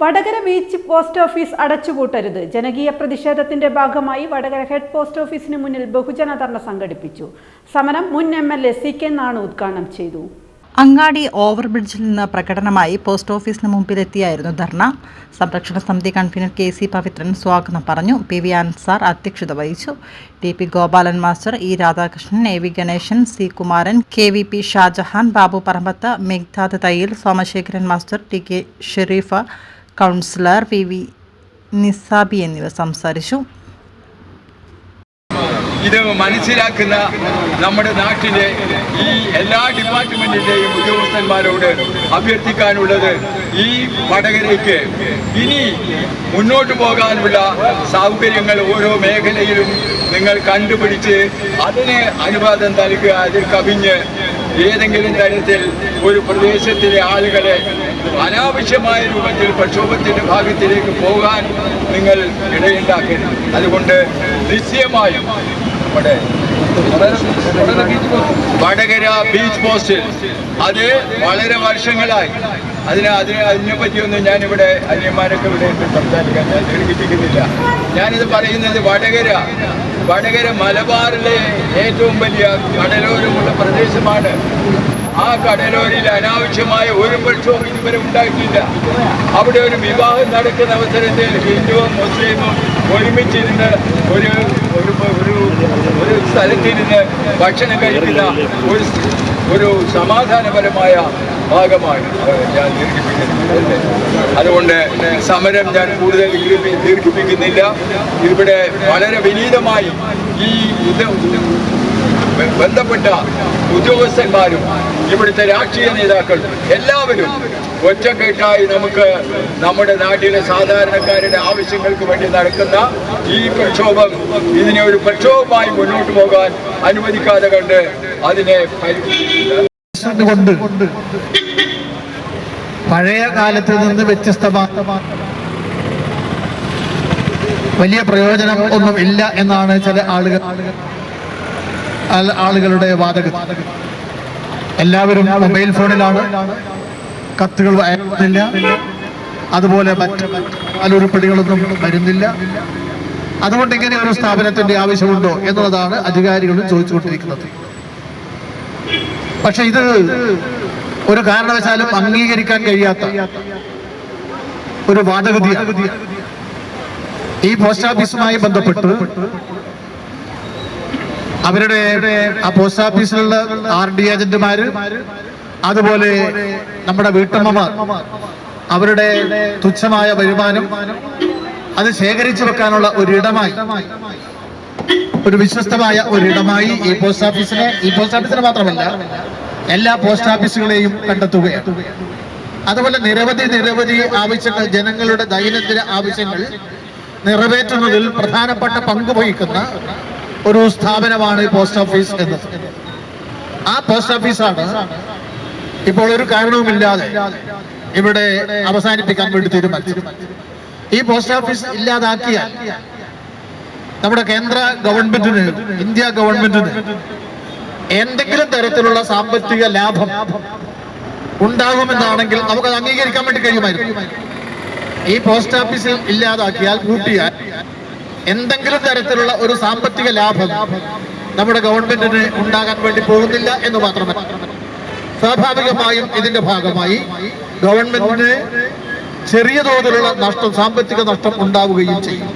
Vadakara beach post office അടച്ചുപൂട്ടരുത്. ജനകീയ പ്രതിഷേധത്തിന്റെ ഭാഗമായി വടകര ഹെഡ് പോസ്റ്റ് ഓഫീസിന് മുന്നിൽ ബഹുജന ധർണ സംഘടിപ്പിച്ചു. സമരം മുൻ M L A C K Nanu ഉദ്ഘാടനം ചെയ്തു. അങ്ങാടി ഓവർബ്രിഡ്ജിൽ നിന്ന് പ്രകടനമായി പോസ്റ്റ് ഓഫീസിന് മുമ്പിലെത്തിയായിരുന്നു ധർണ. സംരക്ഷണ സമിതി കൺവീനർ കെ സി പവിത്രൻ സ്വാഗതം പറഞ്ഞു. പി വി അൻസാർ അധ്യക്ഷത വഹിച്ചു. T P Gopalan master E Radhakrishnan A V Ganesan C Kumaran K V P Shajahan Babu Parambath Megdad Thayyil Somasekharan master T K Sherifa councillor P V Nisabi എന്നിവർ സംസാരിച്ചു. ഇത് മനസ്സിലാക്കുന്ന നമ്മുടെ നാട്ടിലെ ഈ എല്ലാ ഡിപ്പാർട്ട്മെന്റിന്റെയും ഉദ്യോഗസ്ഥന്മാരോട് അഭ്യർത്ഥിക്കാനുള്ളത് ഈ വടകരയ്ക്ക്. ഇനി മുന്നോട്ട് പോകാനുള്ള സൗകര്യങ്ങൾ ഓരോ മേഖലയിലും നിങ്ങൾ കണ്ടുപിടിച്ച് അതിന് അനുവാദം നൽകുക അതിൽ കവിഞ്ഞ് ഏതെങ്കിലും തരത്തിൽ ഒരു പ്രദേശത്തിലെ ആളുകളെ അനാവശ്യമായ രൂപത്തിൽ പ്രക്ഷോഭത്തിന്റെ ഭാഗത്തിലേക്ക് പോകാൻ നിങ്ങൾ ഇടയുണ്ടാക്കരുത്. അതുകൊണ്ട് നിശ്ചയമായും നമ്മുടെ വടകര ബീച്ച് പോസ്റ്റിൽ അത് വളരെ വർഷങ്ങളായി. അതിന് അതിന് പറ്റിയൊന്നും ഞാനിവിടെ അന്യന്മാരൊക്കെ ഇവിടെ സംസാരിക്കാൻ ഞാൻ ദീർഘിപ്പിക്കുന്നില്ല ഞാനിത് പറയുന്നത് വടകര വടകര മലബാറിലെ ഏറ്റവും വലിയ കടലോരമുള്ള പ്രദേശമാണ്. ആ കടലോരിൽ അനാവശ്യമായ ഒരു പക്ഷവും ഇതുവരെ ഉണ്ടായിട്ടില്ല. അവിടെ ഒരു വിവാഹം നടക്കുന്ന അവസരത്തിൽ ഹിന്ദുവും മുസ്ലിമും ഒരുമിച്ചിരുന്ന് ഒരു ഒരു ഒരു സ്ഥലത്തിരുന്ന് ഭക്ഷണം കഴിക്കുന്ന ഒരു ഒരു സമാധാനപരമായ ഭാഗമാണ്. ഞാൻ ദീർഘിപ്പിക്കുന്നത് അതുകൊണ്ട് സമരം ഞാൻ കൂടുതൽ ദീർഘി- ദീർഘിപ്പിക്കുന്നില്ല. ഇവിടെ വളരെ വിനീതമായി ഈ ഇത് ബന്ധപ്പെട്ട ഉദ്യോഗസ്ഥന്മാരും ഇവിടുത്തെ രാഷ്ട്രീയ നേതാക്കൾ എല്ലാവരും ഒറ്റക്കെട്ടായി നമുക്ക് നമ്മുടെ നാട്ടിലെ സാധാരണക്കാരുടെ ആവശ്യങ്ങൾക്ക് വേണ്ടി നടക്കുന്ന ഈ പ്രക്ഷോഭം ഇതിനെ ഒരു പ്രക്ഷോഭമായി മുന്നോട്ട് പോകാൻ അനുവദിക്കാതെ കണ്ട് അതിനെ പഴയ കാലത്ത് നിന്ന് വ്യത്യസ്തമായ വലിയ പ്രയോജനം ഒന്നും ഇല്ല എന്നാണ് ചില ആളുകൾ ആളുകളുടെ വാദഗതി. എല്ലാവരും മൊബൈൽ ഫോണിലാണ്. കത്തുകൾ അയക്കുന്നില്ല. അതുപോലെ മറ്റ് അലുരുപ്പടികളൊന്നും വരുന്നില്ല. അതുകൊണ്ട് ഇങ്ങനെ ഒരു സ്ഥാപനത്തിന്റെ ആവശ്യമുണ്ടോ എന്നുള്ളതാണ് അധികാരികളും ചോദിച്ചുകൊണ്ടിരിക്കുന്നത്. പക്ഷെ ഇത് ഒരു കാരണവശാലും അംഗീകരിക്കാൻ കഴിയാത്ത ഒരു വാദഗതിയാണ്. ഈ പോസ്റ്റ് ഓഫീസുമായി ബന്ധപ്പെട്ട് അവരുടെ ആ പോസ്റ്റ് ഓഫീസിലുള്ള ആർ ഡി ഏജന്റുമാര് അതുപോലെ നമ്മുടെ വീട്ടമ്മമാർ അവരുടെ തുച്ഛമായ വരുമാനം അത് ശേഖരിച്ചു വെക്കാനുള്ള ഒരിടമായി ഒരു വിശ്വസ്തമായ ഒരിടമായി ഈ പോസ്റ്റ് ഓഫീസിനെ ഈ പോസ്റ്റ് ഓഫീസിനെ മാത്രമല്ല എല്ലാ പോസ്റ്റ് ഓഫീസുകളെയും കണ്ടെത്തുകയാണ്. അതുപോലെ നിരവധി നിരവധി ആവശ്യങ്ങൾ ജനങ്ങളുടെ ദൈനംദിന ആവശ്യങ്ങൾ നിറവേറ്റുന്നതിൽ പ്രധാനപ്പെട്ട പങ്ക് വഹിക്കുന്ന ഒരു സ്ഥാപനമാണ് പോസ്റ്റ് ഓഫീസ് എന്നത്. ആ പോസ്റ്റ് ഓഫീസാണ് ഇപ്പോൾ ഒരു കാരണവുമില്ലാതെ ഇവിടെ അവസാനിപ്പിക്കാൻ വേണ്ടി തീരുമാനിച്ചു ഈ പോസ്റ്റ് ഓഫീസ് ഇല്ലാതാക്കിയാൽ നമ്മുടെ കേന്ദ്ര ഗവൺമെന്റിന് ഇന്ത്യ ഗവൺമെന്റിന് എന്തെങ്കിലും തരത്തിലുള്ള സാമ്പത്തിക ലാഭം ഉണ്ടാകുമെന്നാണെങ്കിൽ നമുക്ക് അത് അംഗീകരിക്കാൻ വേണ്ടി കഴിയുമായിരുന്നു. ഈ പോസ്റ്റ് ഓഫീസിൽ ഇല്ലാതാക്കിയാൽ കൂട്ടിയാൽ എന്തെങ്കിലും തരത്തിലുള്ള ഒരു സാമ്പത്തിക ലാഭം നമ്മുടെ ഗവൺമെന്റിന് ഉണ്ടാകാൻ വേണ്ടി പോകുന്നില്ല എന്ന് മാത്രമല്ല. സ്വാഭാവികമായും ഇതിന്റെ ഭാഗമായി ഗവൺമെന്റിന് ചെറിയ തോതിലുള്ള നഷ്ടം സാമ്പത്തിക നഷ്ടം ഉണ്ടാവുകയും ചെയ്യും.